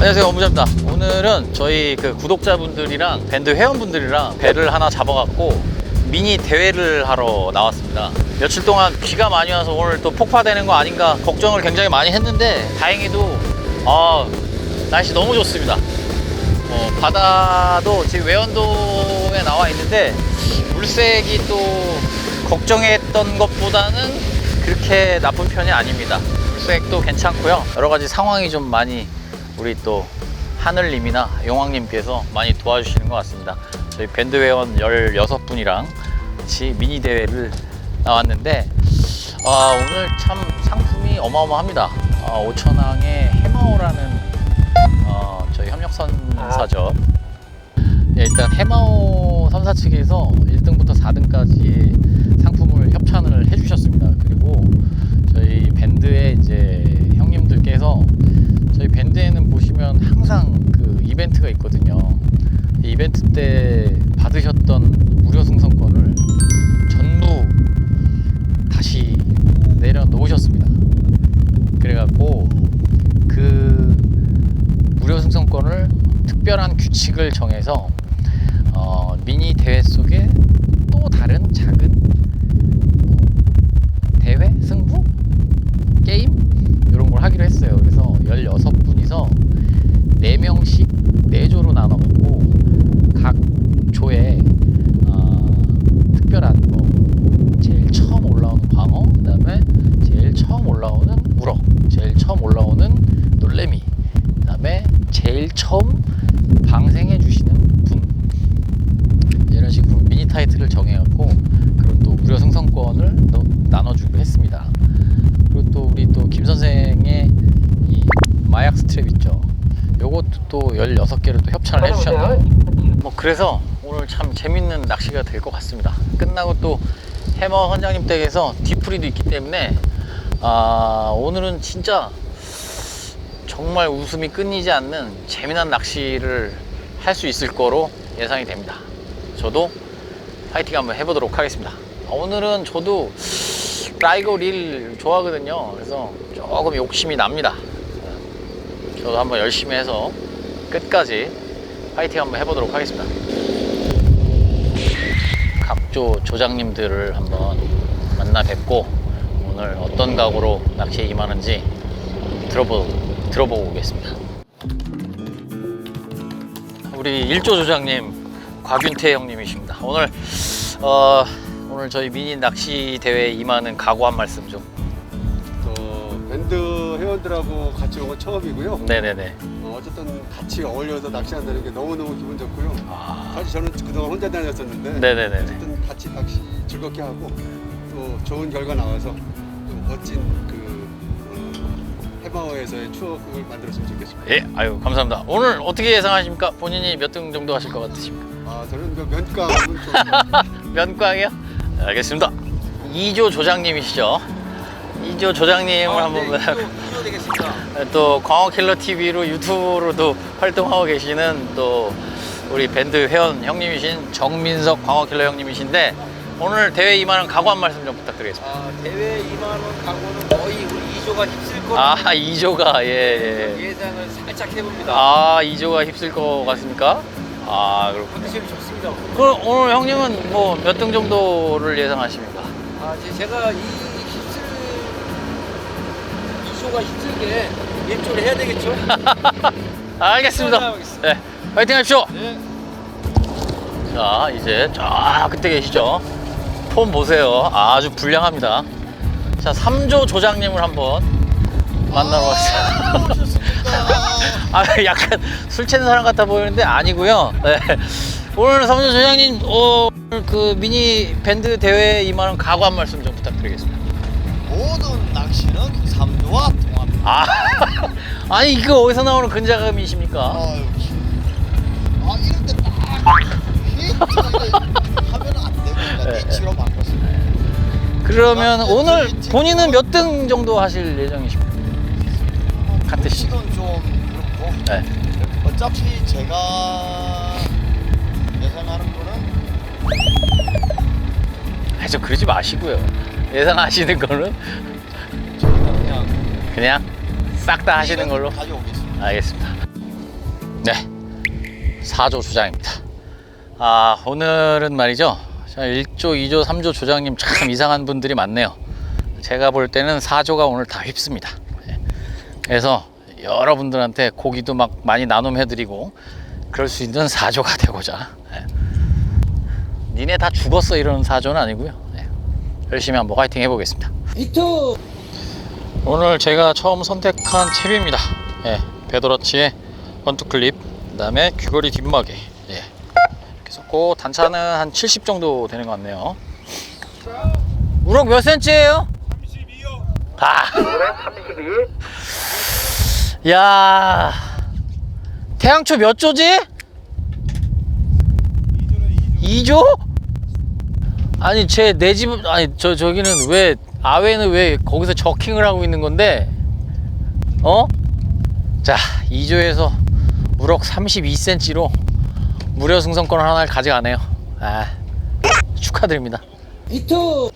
안녕하세요 어무자입니다 오늘은 저희 그 구독자분들이랑 밴드 회원분들이랑 배를 하나 잡아갖고 미니 대회를 하러 나왔습니다 며칠 동안 비가 많이 와서 오늘 또 폭파되는 거 아닌가 걱정을 굉장히 많이 했는데 다행히도 아 날씨 너무 좋습니다 어, 바다도 지금 외연도에 나와 있는데 물색이 또 걱정했던 것보다는 그렇게 나쁜 편이 아닙니다. 물색도 괜찮고요. 여러 가지 상황이 좀 많이 우리 또 하늘님이나 용왕님께서 많이 도와주시는 것 같습니다. 저희 밴드 회원 16분이랑 같이 미니 대회를 나왔는데 아, 오늘 참 상품이 어마어마합니다. 아, 오천항의 해마오라는 어, 저희 협력선사죠. 예, 일단 해마오 선사 측에서 1등부터 4등까지 상품을 협찬을 해주셨습니다. 그리고 저희 밴드의 이제 형님들께서 저희 밴드에는 보시면 항상 그 이벤트가 있거든요. 이 이벤트 때 받으셨던 무료 승선권을 전부 다시 내려놓으셨습니다. 그래갖고 그 무료 승선권을 특별한 규칙을 정해서 어, 미니 대회 속에 또 다른 작은 뭐 대회 승부 게임 걸 하기로 했어요. 그래서 16분이서 4명씩 4조로 나눠 갖고 각 조에 어, 특별한 뭐 제일 처음 올라오는 광어, 그다음에 제일 처음 올라오는 우럭, 제일 처음 올라오는 놀래미, 그다음에 제일 처음 방생해 주시는 분 이런 식으로 미니 타이틀을 정해갖고 그런 또 무료 승선권을 또 나눠주기로 했습니다. 그리고 또 우리 또 김 선생의 이 마약 스트랩 있죠. 요것도 또 16개를 또 협찬을 해주셨네요. 뭐 그래서 오늘 참 재밌는 낚시가 될 것 같습니다. 끝나고 또 해머 선장님 댁에서 뒤풀이도 있기 때문에 아 오늘은 진짜 정말 웃음이 끊이지 않는 재미난 낚시를 할 수 있을 거로 예상이 됩니다. 저도 파이팅 한번 해보도록 하겠습니다. 아, 오늘은 저도 라이거 릴 좋아하거든요. 그래서 조금 욕심이 납니다. 저도 한번 열심히 해서 끝까지 파이팅 한번 해보도록 하겠습니다. 각조 조장님들을 한번 만나 뵙고 오늘 어떤 각오로 낚시에 임하는지 들어보, 들어보고 오겠습니다. 우리 일조 조장님 곽윤태 형님이십니다. 오늘 어, 오늘 저희 미니 낚시 대회에 임하는 각오 한 말씀 좀. 어, 밴드 회원들하고 같이 온 건 처음이고요. 네네네. 어, 어쨌든 같이 어울려서 낚시한다는 게 너무너무 기분 좋고요. 아, 사실 저는 그동안 혼자 다녔었는데 네네네. 어쨌든 같이 낚시 즐겁게 하고 또 좋은 결과 나와서 좀 멋진 그 어, 해마어에서의 추억을 만들었으면 좋겠습니다. 예, 아유 감사합니다. 오늘 어떻게 예상하십니까? 본인이 몇 등 정도 하실 것 같으십니까? 아 저는 그 면가는 좀 면광이요? 네, 알겠습니다. 이조 조장님이시죠? 이조 조장님을 한번 이조 되겠습니다. 또 광어킬러 TV로 유튜브로도 활동하고 계시는 또 우리 밴드 회원 형님이신 정민석 광어킬러 형님이신데 오늘 대회 임하는 각오 한 말씀 좀 부탁드리겠습니다. 아, 대회 2만 원 각오는 거의 우리 이조가 힘쓸 거로 아 2조가 예, 예. 예상을 살짝 해봅니다. 아 2조가 힘쓸 것 같습니까? 아 그렇군요. 컨디션이 좋습니다. 그럼 오늘 형님은 뭐 몇 등 정도를 예상하십니까? 아, 이제 제가 이 힘쓸 이조가 힘들게 일조를 해야 되겠죠? 알겠습니다. 네, 파이팅 하십시오. 네. 자, 이제 쫙 끝에 계시죠? 폼 보세요. 아주 불량합니다. 자, 3조 조장님을 한번 만나러 왔어요. 아, 약간 술 취한 사람 같아 보이는데 아니고요. 네. 오늘 3조 조장님, 어, 오늘 그 미니 밴드 대회 임하는 각오 한 말씀 좀 부탁드리겠습니다. 모든 낚시는 삼도와 통합니다. 아, 아니 이거 어디서 나오는 근자감이십니까? 아유, 아 이럴 때딱 하면 안. 네. 니치로 바꿨습니다. 그러면 아, 오늘 본인은 몇 등 정도 하실 예정이십니까? 같은 시. 시간 좀 네. 어차피 제가 예상하는 거는 아, 저 그러지 마시고요. 예상하시는 거는 저희가 그냥 그냥 싹 다 하시는 걸로 가져오겠습니다. 알겠습니다. 네, 4조 조장입니다. 아, 오늘은 말이죠. 자, 1조, 2조, 3조 조장님 참 이상한 분들이 많네요. 제가 볼 때는 4조가 오늘 다 휩습니다. 네. 그래서 여러분들한테 고기도 막 많이 나눔해드리고 그럴 수 있는 4조가 되고자. 네. 니네 다 죽었어 이러는 4조는 아니고요. 네. 열심히 한번 화이팅 해보겠습니다. 비투 오늘 제가 처음 선택한 채비입니다. 예, 베도라치의 원투 클립, 그 다음에 귀걸이 뒷마개. 예. 이렇게 썼고 단차는 한 70 정도 되는 것 같네요. 우럭 몇 센치예요? 32요. 아. 32. 야. 태양초 몇 조지? 2조? 아니 제 내 집 아니 저 저기는 왜 아웨는 왜 거기서 저킹을 하고 있는 건데 어? 자 2조에서 우럭 32cm로 무료 승선권을 하나를 가져가네요 아 축하드립니다 비투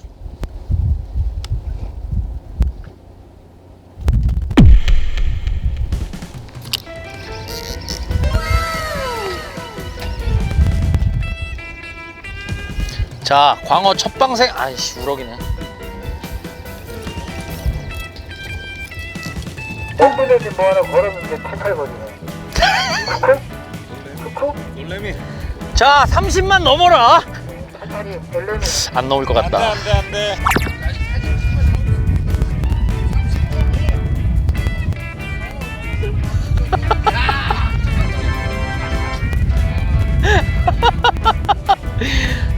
자 광어 첫 방생 아이씨 우럭이네 홈플레이지 뭐 하나 걸었는데 탈탈거리네. 놀래미. 자 30만 넘어라 탈탈이 엘레미. 안 넘을 것 같다 안돼 안돼.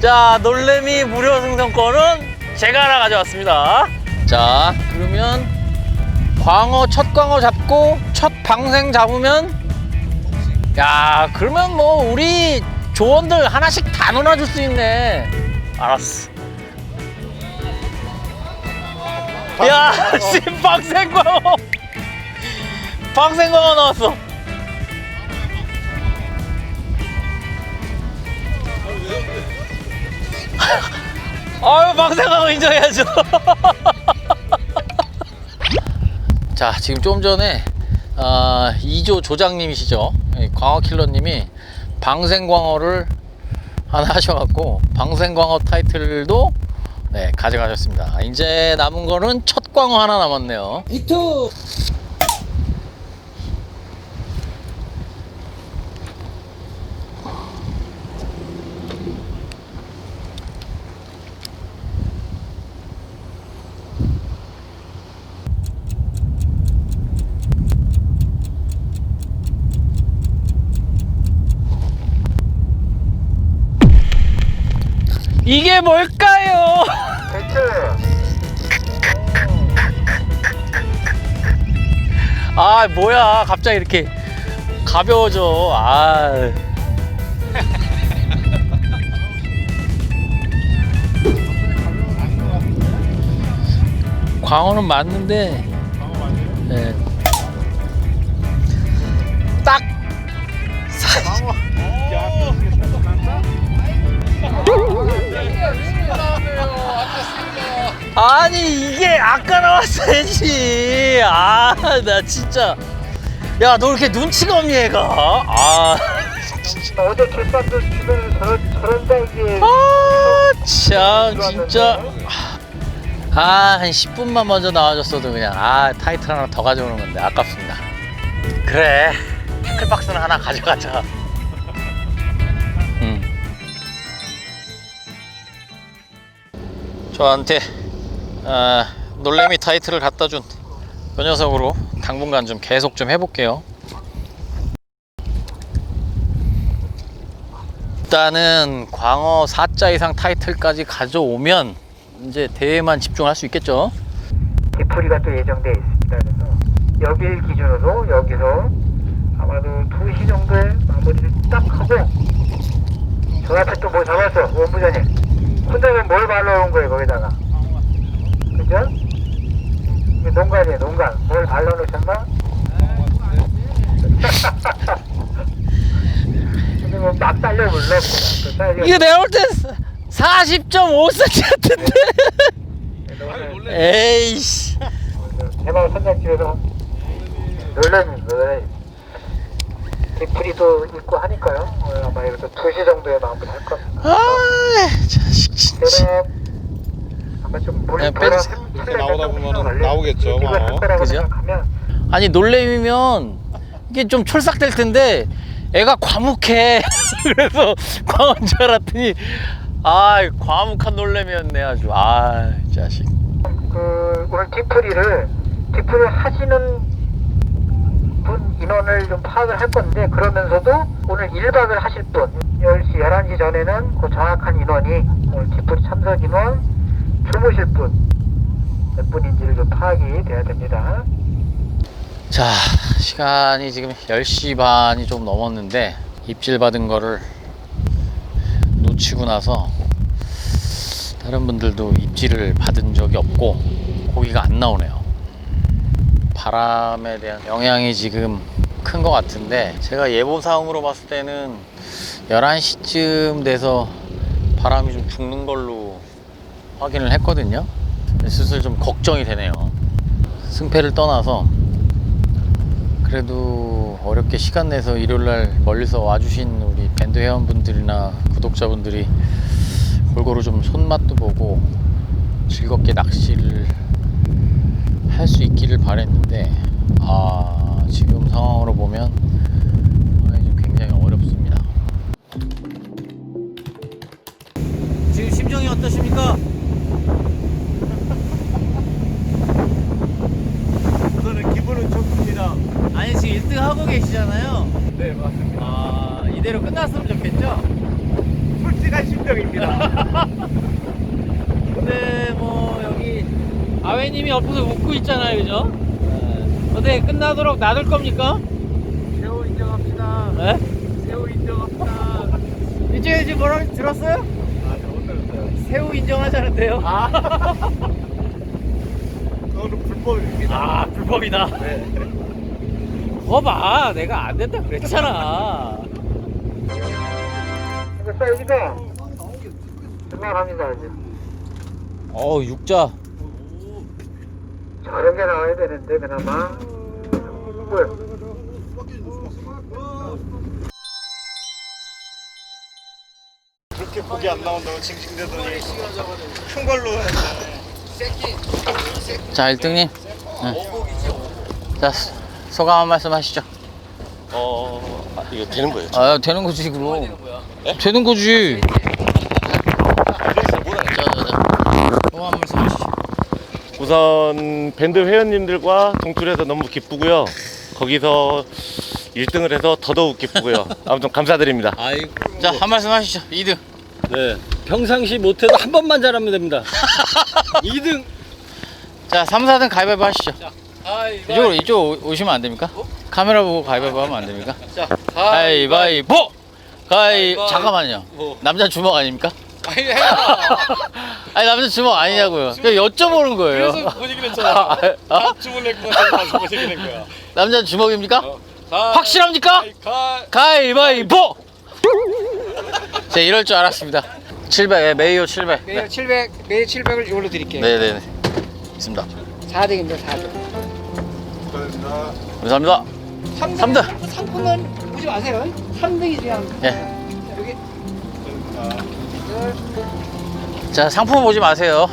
자 놀래미 무료 승선권은 제가 하나 가져왔습니다. 자 그러면 광어 첫 광어 잡고 첫 방생 잡으면? 야 그러면 뭐 우리 조원들 하나씩 다 놀아줄 수 있네. 알았어. 야 씨, 방생광어. 방생광어 나왔어 아유 방생광어 인정해야죠. 자 지금 좀 전에 아, 2조 조장님이시죠? 이 광어킬러님이 방생광어를 하나 하셔갖고 방생광어 타이틀도 네 가져가셨습니다. 이제 남은 거는 첫 광어 하나 남았네요. 비투 이게 뭘까요? 대체 아 뭐야 갑자기 이렇게 가벼워져 아 광어는 맞는데 네. 아니 이게 아까 나왔어야지. 아 나 진짜. 야 너 이렇게 눈치가 없니 얘가? 아. 어제 길반도 주변에 저런 저런 달기에 아, 참 진짜. 아 한 10분만 먼저 나와줬어도 그냥. 아 타이틀 하나 더 가져오는 건데 아깝습니다. 그래. 태클박스는 하나 가져가자. 음. 저한테 아, 놀래미 타이틀을 갖다 준그 녀석으로 당분간 좀 계속 좀 해볼게요 일단은 광어 4자 이상 타이틀까지 가져오면 이제 대회만 집중할 수 있겠죠. 디프리가 또 예정돼 있습니다. 그래서 여길 기준으로 여기서 아마도 2시 정도에 마무리를 딱 하고 저 앞에 또 뭐 잡았어 원부장님 혼자는 뭘 발라온 거예요 거기다가 그죠? 이게 농간이에요 농간 뭘 발라놓으셨나? 근데 뭐막 달려 물러 이거 내가 볼 때 40.5cm 같은데. 에이씨. 해방 선장집에서 놀래미 놀래 디프리도 있고 하니까요. 오늘 아마 이렇게 2시 정도에 마무리할 겁니다. 아 자식 진짜 대략 아마 좀물 네, 돌아 뺀- 이렇게 나오다 보면은 나오겠죠, 뭐. 그죠? 아니 놀래미면 이게 좀 촐싹될 텐데 애가 과묵해 그래서 광어인 줄 알았더니 아 과묵한 놀래미였네 아주 아 자식 그 오늘 디프리를 디프리를 하시는 분 인원을 좀 파악을 할 건데 그러면서도 오늘 1박을 하실 분 10시 11시 전에는 그 정확한 인원이 오늘 디프리 참석 인원 주무실 분 몇 분인지를 좀 파악이 돼야 됩니다. 자 시간이 지금 10시 반이 좀 넘었는데 입질 받은 거를 놓치고 나서 다른 분들도 입질을 받은 적이 없고 고기가 안 나오네요 바람에 대한 영향이 지금 큰 것 같은데 제가 예보상으로 봤을 때는 11시쯤 돼서 바람이 좀 죽는 걸로 확인을 했거든요 슬슬 좀 걱정이 되네요 승패를 떠나서 그래도 어렵게 시간 내서 일요일날 멀리서 와주신 우리 밴드 회원분들이나 구독자분들이 골고루 좀 손맛도 보고 즐겁게 낚시를 할 수 있기를 바랬는데 아 지금 상황으로 보면 굉장히 어렵습니다. 지금 심정이 어떠십니까? 저는 기분은 좋습니다. 아니 지금 1등 하고 계시잖아요. 네, 맞습니다. 아 이대로 끝났으면 좋겠죠? 솔직한 심정입니다. 근데 뭐 여기 아웨님이 옆에서 웃고 있잖아요, 그죠? 어떻게 끝나도록 놔둘 겁니까? 새우 인정합니다. 네? 새우 인정합니다. 이쪽에 지금 뭐라고 들었어요? 아, 잘못 들었어요. 새우 인정하자는데요. 아, 그거는 불법입니다. 아 불법이다. 네. 그거 봐, 내가 안 된다 그랬잖아. 이거 사이즈가 그만합니다 이제. 어 육자. 저런 게 나와야 되는데 그나마 뭐야? 그렇게 고기 안 나온다고 징징대더니 큰 걸로 했네. 자 1등님. 자 소- 소감 한 말씀 하시죠. 어, 아, 이거 되는 거예요? 아 되는 거지 그럼. 되는 거지. 자자 자. 소감 한 말씀 하시죠. 우선 밴드 회원님들과 동출해서 너무 기쁘고요. 거기서 1등을 해서 더더욱 기쁘고요. 아무튼 감사드립니다. 아이고. 자 한 말씀 하시죠. 2등. 네. 평상시 못해도 한 번만 잘하면 됩니다. 2등. 자 3, 4등 가위바위보 하시죠. 이쪽으로 이쪽 오- 오시면 안 됩니까? 카메라 보고 가위바위보 하면 안 됩니까? 자, 가위바위보! 가위 가위바위보. 잠깐만요. 뭐. 남자 주먹 아닙니까? 아니 남자 주먹 아니냐고요. 그냥 여쭤보는 거예요. 그래서 못 이기는 거잖아. 아, 다 거야. 다못 이기는 거야. 남자 주먹입니까? 가, 확실합니까? 가. 가위바위보! 제가 이럴 줄 알았습니다. 700, 예, 메이오 700. 매일 네. 700, 매일 700을 이걸로 드릴게요. 네네네. 있습니다. 4등입니다, 4등. 축하드립니다. 감사합니다. 3등. 삼등. 상품은 보지 마세요. 3등이 중요합니다. 예. 여기 자, 상품 보지 마세요.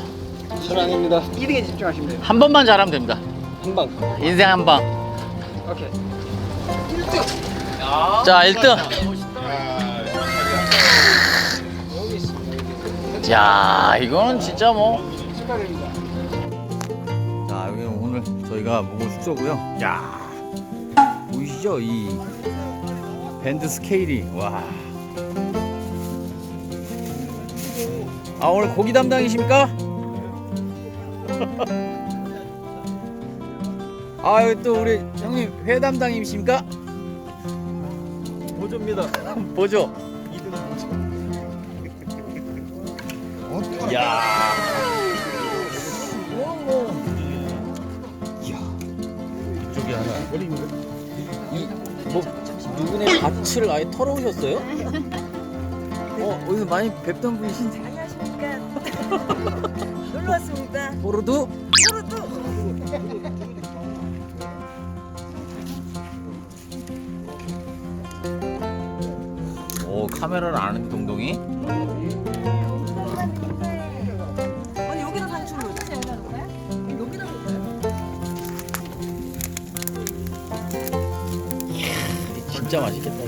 사랑입니다. 2등에 집중하시면 돼요. 한 번만 잘하면 됩니다. 한 방. 인생 한 방. 오케이. 1등. 자, 1등. 야, 이거는 진짜 뭐. 축하드립니다. 저희가 묵은 숙소고요. 야, 보이시죠? 이 밴드 스케일이 와. 아, 오늘 고기 담당이십니까? 아, 여기 또 우리 형님 회 담당이십니까? 보조입니다. 보죠. 야. 이쪽이 하나. 이뭐 누구네 밭을 아예 털어오셨어요? 어, 어디서 많이 뵙던 분이신데. 안녕하십니까. 놀러 왔습니다. 보르도? 포르투. 카메라를 안 하는 동동이? 진짜 맛있겠다.